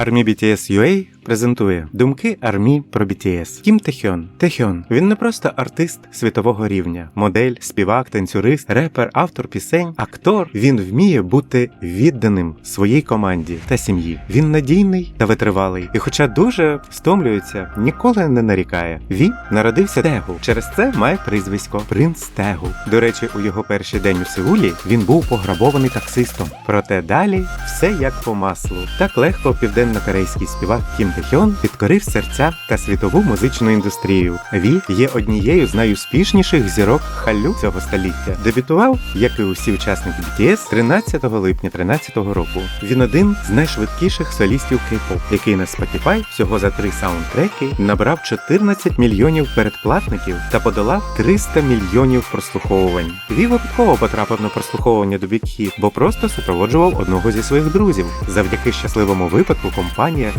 Army BTS UA презентує думки армі про BTS. Кім Техьон. Техьон. Він не просто артист світового рівня, модель, співак, танцюрист, репер, автор пісень, актор. Він вміє бути відданим своїй команді та сім'ї. Він надійний та витривалий. І, хоча дуже стомлюється, ніколи не нарікає. Ві народився Тегу. Через це має прізвисько Принц Тегу. До речі, у його перший день у Сеулі він був пограбований таксистом. Проте далі все як по маслу. Так легко південно-корейський співак Кім Техьон підкорив серця та світову музичну індустрію. Ві є однією з найуспішніших зірок халю цього століття. Дебютував, як і усі учасники BTS, 13 липня 13 року. Він один з найшвидкіших солістів кей-поп, який на Spotify всього за три саундтреки набрав 14 мільйонів передплатників та подолав 300 мільйонів прослуховувань. Ві випадково потрапив на прослуховування до Hit, бо просто супроводжував одного зі своїх друзів. Завдяки щасливому випадку компанія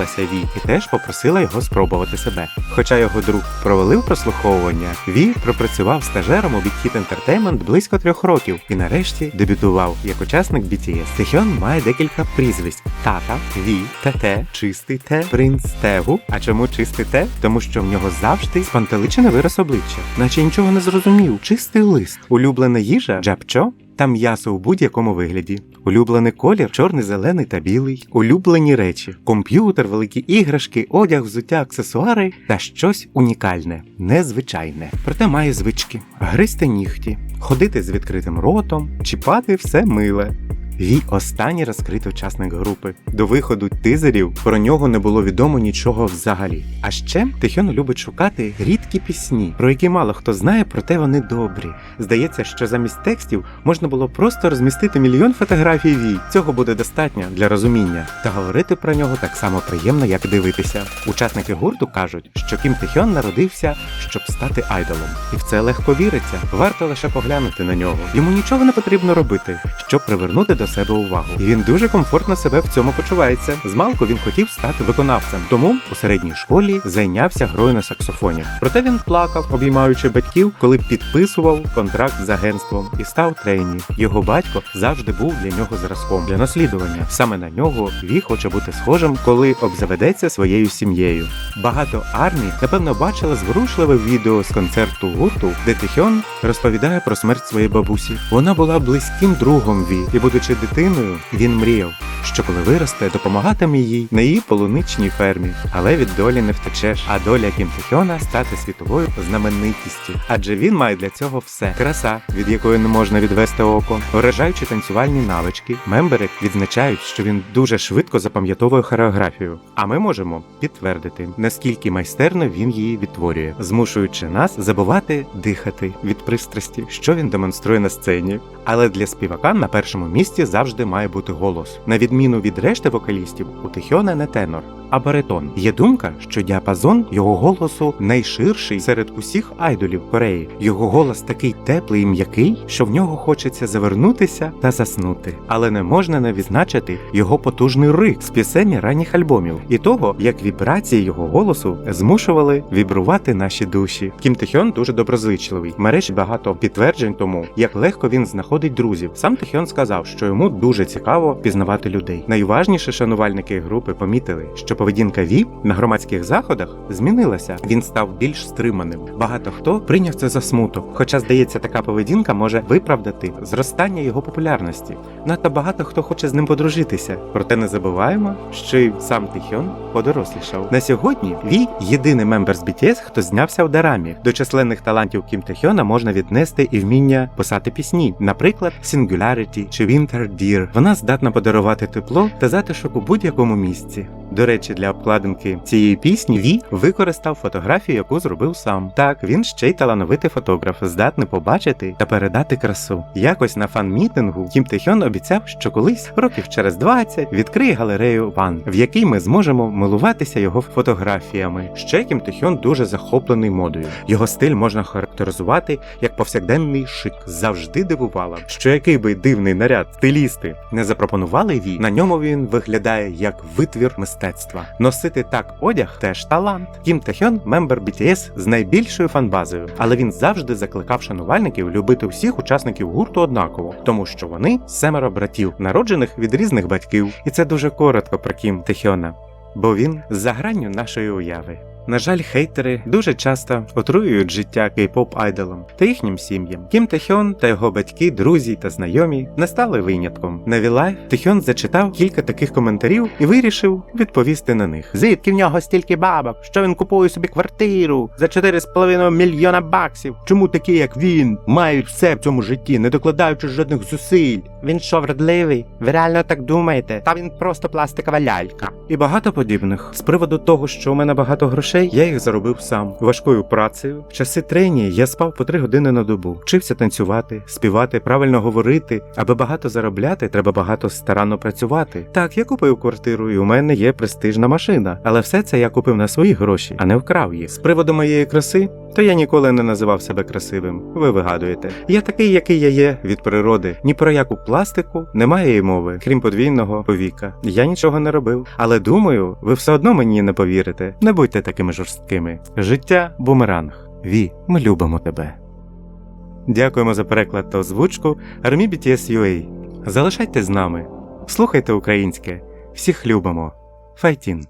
зацікавилася Ві і теж попросила його спробувати себе. Хоча його друг провалив прослуховування, Ві пропрацював стажером у Big Hit Entertainment близько трьох років і нарешті дебютував як учасник BTS. Техьон має декілька прізвиськ: Тата, Ві, Тете, Чистий Те, Принц Тегу. А чому чистий Те? Тому що в нього завжди спантеличене вираз обличчя, наче нічого не зрозумів. Чистий лист, улюблена їжа, джапчо та м'ясо у будь-якому вигляді. Улюблений колір чорний, зелений та білий. Улюблені речі: комп'ютер, великі іграшки, одяг, взуття, аксесуари та щось унікальне, незвичайне. Проте має звички: гризти нігті, ходити з відкритим ротом, чіпати все миле. Вій останній розкритий учасник групи. До виходу тизерів про нього не було відомо нічого взагалі. А ще Тихьон любить шукати рідкі пісні, про які мало хто знає, проте вони добрі. Здається, що замість текстів можна було просто розмістити мільйон фотографій Вій. Цього буде достатньо для розуміння. Та говорити про нього так само приємно, як дивитися. Учасники гурту кажуть, що Кім Тихьон народився, щоб стати айдолом, і в це легко віриться. Варто лише поглянути на нього. Йому нічого не потрібно робити, щоб привернути до себе увагу. І він дуже комфортно себе в цьому почувається. Змалку він хотів стати виконавцем, тому у середній школі зайнявся грою на саксофоні. Проте він плакав, обіймаючи батьків, коли підписував контракт з агентством і став трейні. Його батько завжди був для нього зразком для наслідування. Саме на нього Ві хоче бути схожим, коли обзаведеться своєю сім'єю. Багато армій, напевно, бачили зворушливе відео з концерту гурту, де Тихьон розповідає про смерть своєї бабусі. Вона була близьким другом Ві, і, будучи дитиною, він мріяв, що коли виросте, допомагатиме їй на її полуничній фермі. Але від долі не втечеш. А доля Кім стати світовою знаменитістю. Адже він має для цього все: краса, від якої не можна відвести око, вражаючи танцювальні навички. Мембери відзначають, що він дуже швидко запам'ятовує хореографію. А ми можемо підтвердити, наскільки майстерно він її відтворює, змушуючи нас забувати дихати від пристрасті, що він демонструє на сцені. Але для співака на першому місці завжди має бути голос. На відміну від решти вокалістів, у Тихіона не тенор, а баритон. Є думка, що діапазон його голосу найширший серед усіх айдолів Кореї. Його голос такий теплий і м'який, що в нього хочеться завернутися та заснути. Але не можна не відзначити його потужний рик з пісень ранніх альбомів і того, як вібрації його голосу змушували вібрувати наші душі. Кім Тихьон дуже доброзичливий. Мережі багато підтверджень тому, як легко він знаходить друзів. Сам Тихьон сказав, що йому дуже цікаво пізнавати людей. Найуважніші шанувальники групи помітили, що поведінка Ві на громадських заходах змінилася. Він став більш стриманим. Багато хто прийняв це за смуток. Хоча, здається, така поведінка може виправдати зростання його популярності. Надто багато хто хоче з ним подружитися. Проте не забуваємо, що й сам Тихьон подорослішав. На сьогодні Ві єдиний мембер з BTS, хто знявся у Дарамі. До численних талантів Кім Тихьона можна віднести і вміння писати пісні, наприклад, Singularity чи Winter Dear. Вона здатна подарувати тепло та затишок у будь-якому місці. До речі, для обкладинки цієї пісні Ві використав фотографію, яку зробив сам. Так, він ще й талановитий фотограф, здатний побачити та передати красу. Якось на фан-мітингу Кім Тихьон обіцяв, що колись, років через 20, відкриє галерею Ван, в якій ми зможемо милуватися його фотографіями. Ще Кім Тихьон дуже захоплений модою. Його стиль можна характеризувати як повсякденний шик. Завжди дивувала, що який би дивний наряд стилісти не запропонували Ві, на ньому він виглядає як витвір мистецтва. Мистецтва. Носити так одяг теж талант. Кім Тахьон мембер BTS з найбільшою фанбазою, але він завжди закликав шанувальників любити всіх учасників гурту однаково, тому що вони семеро братів, народжених від різних батьків. І це дуже коротко про Кім Тахьона, бо він за гранню нашої уяви. На жаль, хейтери дуже часто отруюють життя кей-поп айдолам та їхнім сім'ям. Кім Техьон та його батьки, друзі та знайомі не стали винятком. На Вілайф Техьон зачитав кілька таких коментарів і вирішив відповісти на них. Звідки в нього стільки бабок? Що він купує собі квартиру за 4,5 мільйона баксів? Чому такі, як він, мають все в цьому житті, не докладаючи жодних зусиль? Він що, вродливий? Ви реально так думаєте? Та він просто пластикова лялька. І багато подібних. З приводу того, що у мене багато грошей, я їх заробив сам важкою працею. В часи трені я спав по три години на добу, вчився танцювати, співати, правильно говорити. Аби багато заробляти, треба багато старанно працювати. Так, я купив квартиру, і у мене є престижна машина, але все це я купив на свої гроші, а не вкрав їх. З приводу моєї краси, то я ніколи не називав себе красивим. Ви вигадуєте. Я такий, який я є від природи. Ні про яку пластику немає і мови, крім подвійного повіка. Я нічого не робив. Але думаю, ви все одно мені не повірите. Не будьте такими жорсткими. Життя бумеранг. Ві, ми любимо тебе. Дякуємо за переклад та озвучку Армі BTS UA. Залишайтесь з нами. Слухайте українське. Всіх любимо. Файтін!